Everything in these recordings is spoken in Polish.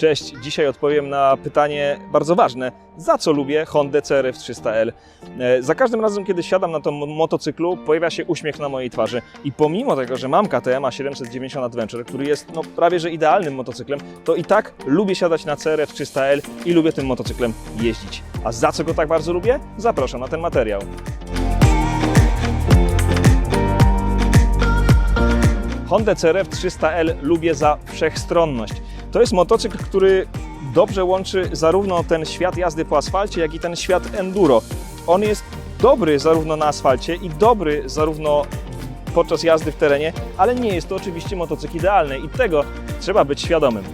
Cześć, dzisiaj odpowiem na pytanie bardzo ważne. Za co lubię Hondę CRF 300L? E, Za każdym razem, kiedy siadam na tym mo- motocyklu, pojawia się uśmiech na mojej twarzy. I pomimo tego, że mam KTM 790 Adventure, który jest no, prawie że idealnym motocyklem, to i tak lubię siadać na CRF 300L i lubię tym motocyklem jeździć. A za co go tak bardzo lubię? Zapraszam na ten materiał. Honda CRF 300L lubię za wszechstronność. To jest motocykl, który dobrze łączy zarówno ten świat jazdy po asfalcie, jak i ten świat enduro. On jest dobry zarówno na asfalcie i dobry zarówno podczas jazdy w terenie, ale nie jest to oczywiście motocykl idealny i tego trzeba być świadomym.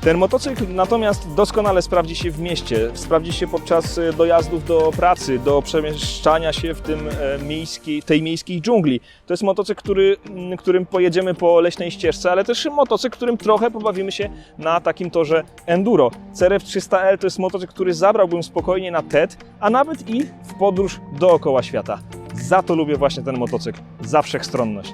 Ten motocykl natomiast doskonale sprawdzi się w mieście, sprawdzi się podczas e, dojazdów do pracy, do przemieszczania się w tym e, miejskiej, tej miejskiej dżungli. To jest motocykl, który, m, którym pojedziemy po leśnej ścieżce, ale też motocykl, którym trochę pobawimy się na takim torze enduro. CRF 300L to jest motocykl, który zabrałbym spokojnie na TED, a nawet i w podróż dookoła świata. Za to lubię właśnie ten motocykl, za wszechstronność.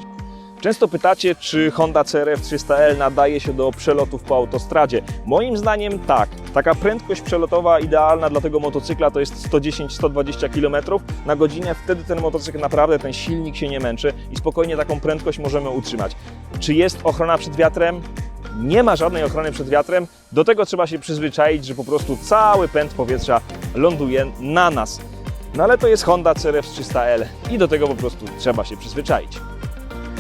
Często pytacie, czy Honda CRF 300L nadaje się do przelotów po autostradzie. Moim zdaniem tak. Taka prędkość przelotowa idealna dla tego motocykla to jest 110-120 km na godzinę. Wtedy ten motocykl naprawdę, ten silnik się nie męczy i spokojnie taką prędkość możemy utrzymać. Czy jest ochrona przed wiatrem? Nie ma żadnej ochrony przed wiatrem. Do tego trzeba się przyzwyczaić, że po prostu cały pęd powietrza ląduje na nas. No ale to jest Honda CRF 300L i do tego po prostu trzeba się przyzwyczaić.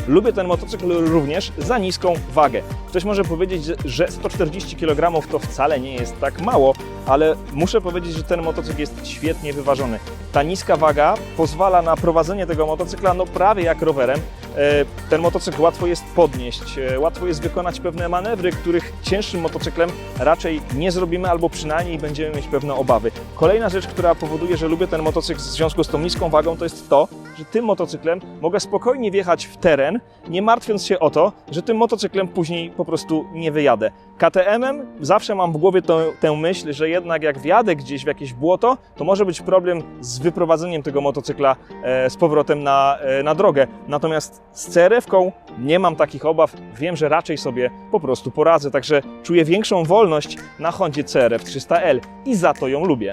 Lubię ten motocykl również za niską wagę. Ktoś może powiedzieć, że- że 140 kg to wcale nie jest tak mało, ale muszę powiedzieć, że ten motocykl jest świetnie wyważony. Ta niska waga pozwala na prowadzenie tego motocykla no prawie jak rowerem. E, Ten motocykl łatwo jest podnieść, e, łatwo jest wykonać pewne manewry, których cięższym motocyklem raczej nie zrobimy albo przynajmniej będziemy mieć pewne obawy. Kolejna rzecz, która powoduje, że lubię ten motocykl w związku z tą niską wagą, to jest to, że tym motocyklem mogę spokojnie wjechać w teren, nie martwiąc się o to, że tym motocyklem później po prostu nie wyjadę. KTM-em zawsze mam w głowie tę, tę myśl, że jednak jak wjadę gdzieś w jakieś błoto, to może być problem z wyprowadzeniem tego motocykla e, z powrotem na, na drogę. Natomiast z CRF-ką nie mam takich obaw, wiem, że raczej sobie po prostu poradzę, także czuję większą wolność na Hondzie CRF 300L i za to ją lubię.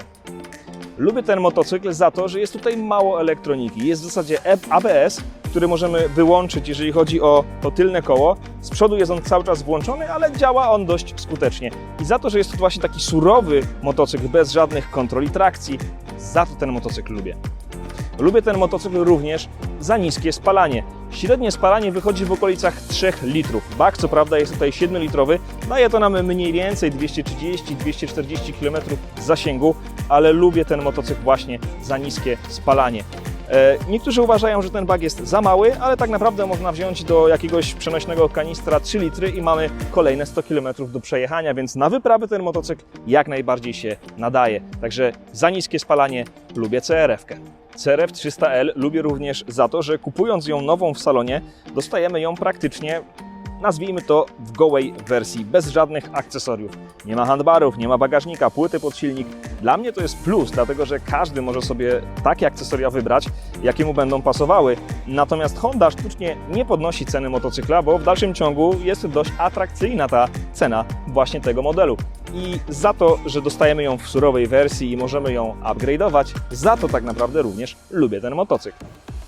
Lubię ten motocykl za to, że jest tutaj mało elektroniki. Jest w zasadzie ABS, który możemy wyłączyć, jeżeli chodzi o to tylne koło. Z przodu jest on cały czas włączony, ale działa on dość skutecznie. I za to, że jest to właśnie taki surowy motocykl bez żadnych kontroli trakcji, za to ten motocykl lubię. Lubię ten motocykl również za niskie spalanie. Średnie spalanie wychodzi w okolicach 3 litrów. Bak co prawda jest tutaj 7-litrowy, daje to nam mniej więcej 230-240 km zasięgu, ale lubię ten motocykl właśnie za niskie spalanie. E, Niektórzy uważają, że ten bak jest za mały, ale tak naprawdę można wziąć do jakiegoś przenośnego kanistra 3 litry i mamy kolejne 100 km do przejechania, więc na wyprawy ten motocykl jak najbardziej się nadaje. Także za niskie spalanie lubię CRF-kę. CRF 300L lubię również za to, że kupując ją nową w salonie, dostajemy ją praktycznie, nazwijmy to, w gołej wersji, bez żadnych akcesoriów. Nie ma handbarów, nie ma bagażnika, płyty pod silnik. Dla mnie to jest plus, dlatego że każdy może sobie takie akcesoria wybrać, jakie mu będą pasowały. Natomiast Honda sztucznie nie podnosi ceny motocykla, bo w dalszym ciągu jest dość atrakcyjna ta cena właśnie tego modelu. I za to, że dostajemy ją w surowej wersji i możemy ją upgrade'ować, za to tak naprawdę również lubię ten motocykl.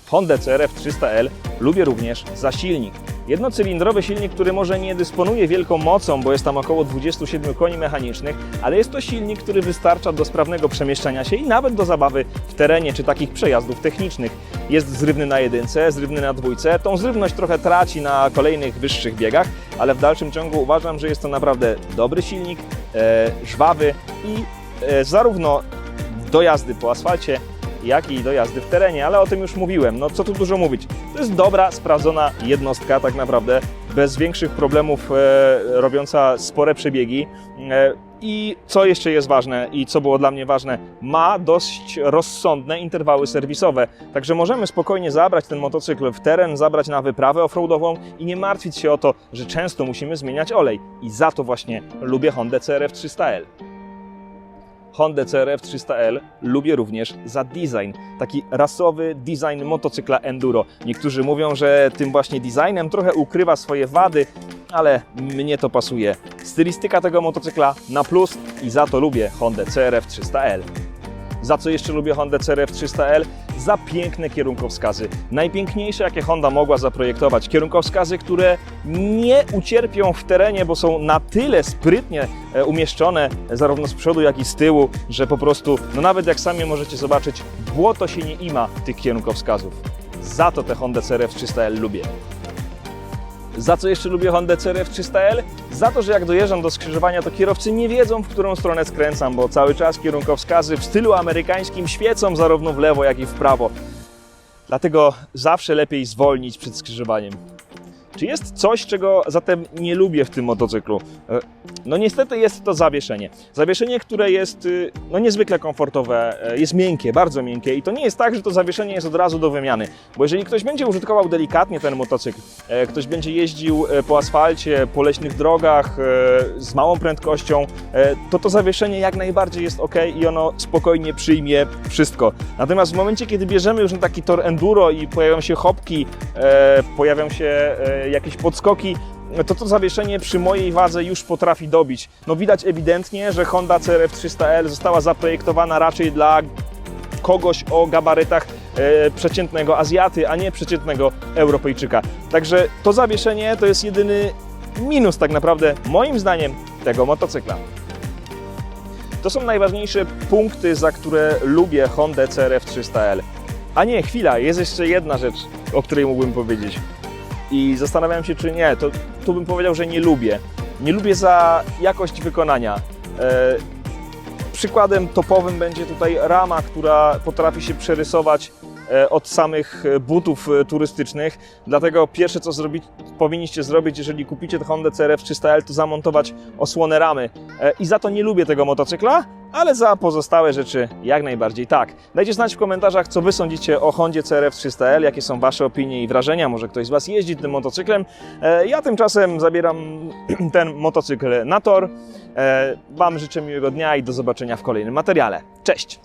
Honda CRF 300L lubię również za silnik. Jednocylindrowy silnik, który może nie dysponuje wielką mocą, bo jest tam około 27 koni mechanicznych, ale jest to silnik, który wystarcza do sprawnego przemieszczania się i nawet do zabawy w terenie czy takich przejazdów technicznych. Jest zrywny na jedynce, zrywny na dwójce. Tą zrywność trochę traci na kolejnych wyższych biegach, ale w dalszym ciągu uważam, że jest to naprawdę dobry silnik, e, żwawy i e, zarówno do jazdy po asfalcie, jak i do jazdy w terenie, ale o tym już mówiłem. No co tu dużo mówić. To jest dobra, sprawdzona jednostka tak naprawdę, bez większych problemów e, robiąca spore przebiegi. E, I co jeszcze jest ważne i co było dla mnie ważne, ma dość rozsądne interwały serwisowe. Także możemy spokojnie zabrać ten motocykl w teren, zabrać na wyprawę offroadową i nie martwić się o to, że często musimy zmieniać olej. I za to właśnie lubię Hondę CRF 300L. Honda CRF 300L lubię również za design. Taki rasowy design motocykla enduro. Niektórzy mówią, że tym właśnie designem trochę ukrywa swoje wady, ale mnie to pasuje. Stylistyka tego motocykla na plus i za to lubię Honda CRF 300L. Za co jeszcze lubię Honda CRF 300L? Za piękne kierunkowskazy. Najpiękniejsze, jakie Honda mogła zaprojektować. Kierunkowskazy, które nie ucierpią w terenie, bo są na tyle sprytnie e, umieszczone, zarówno z przodu, jak i z tyłu, że po prostu, no nawet jak sami możecie zobaczyć, błoto się nie ima tych kierunkowskazów. Za to te Honda CRF 300L lubię. Za co jeszcze lubię Honda CRF 300L? Za to, że jak dojeżdżam do skrzyżowania, to kierowcy nie wiedzą, w którą stronę skręcam, bo cały czas kierunkowskazy w stylu amerykańskim świecą zarówno w lewo, jak i w prawo. Dlatego zawsze lepiej zwolnić przed skrzyżowaniem. Czy jest coś, czego zatem nie lubię w tym motocyklu? E, No niestety jest to zawieszenie. Zawieszenie, które jest y, no, niezwykle komfortowe, e, jest miękkie, bardzo miękkie i to nie jest tak, że to zawieszenie jest od razu do wymiany, bo jeżeli ktoś będzie użytkował delikatnie ten motocykl, e, ktoś będzie jeździł po asfalcie, po leśnych drogach z małą prędkością, to to zawieszenie jak najbardziej jest ok i ono spokojnie przyjmie wszystko. Natomiast w momencie, kiedy bierzemy już na taki tor enduro i pojawią się hopki, pojawią się jakieś podskoki, to to zawieszenie przy mojej wadze już potrafi dobić. No widać ewidentnie, że Honda CRF 300L została zaprojektowana raczej dla kogoś o gabarytach e, przeciętnego Azjaty, a nie przeciętnego Europejczyka. Także to zawieszenie to jest jedyny minus tak naprawdę moim zdaniem tego motocykla. To są najważniejsze punkty, za które lubię Honda CRF 300L. A nie, chwila, jest jeszcze jedna rzecz, o której mógłbym powiedzieć. I zastanawiam się, czy nie, to tu bym powiedział, że nie lubię. Nie lubię za jakość wykonania. E, przykładem topowym będzie tutaj rama, która potrafi się przerysować e, od samych e, butów turystycznych. Dlatego pierwsze, co zrobić, powinniście zrobić, jeżeli kupicie Honda CRF 300L, to zamontować osłonę ramy. I za to nie lubię tego motocykla, ale za pozostałe rzeczy jak najbardziej tak. Dajcie znać w komentarzach, co Wy sądzicie o Hondzie CRF 300L, jakie są Wasze opinie i wrażenia, może ktoś z Was jeździ tym motocyklem. E, Ja tymczasem zabieram ten motocykl na tor. E, Wam życzę miłego dnia i do zobaczenia w kolejnym materiale. Cześć!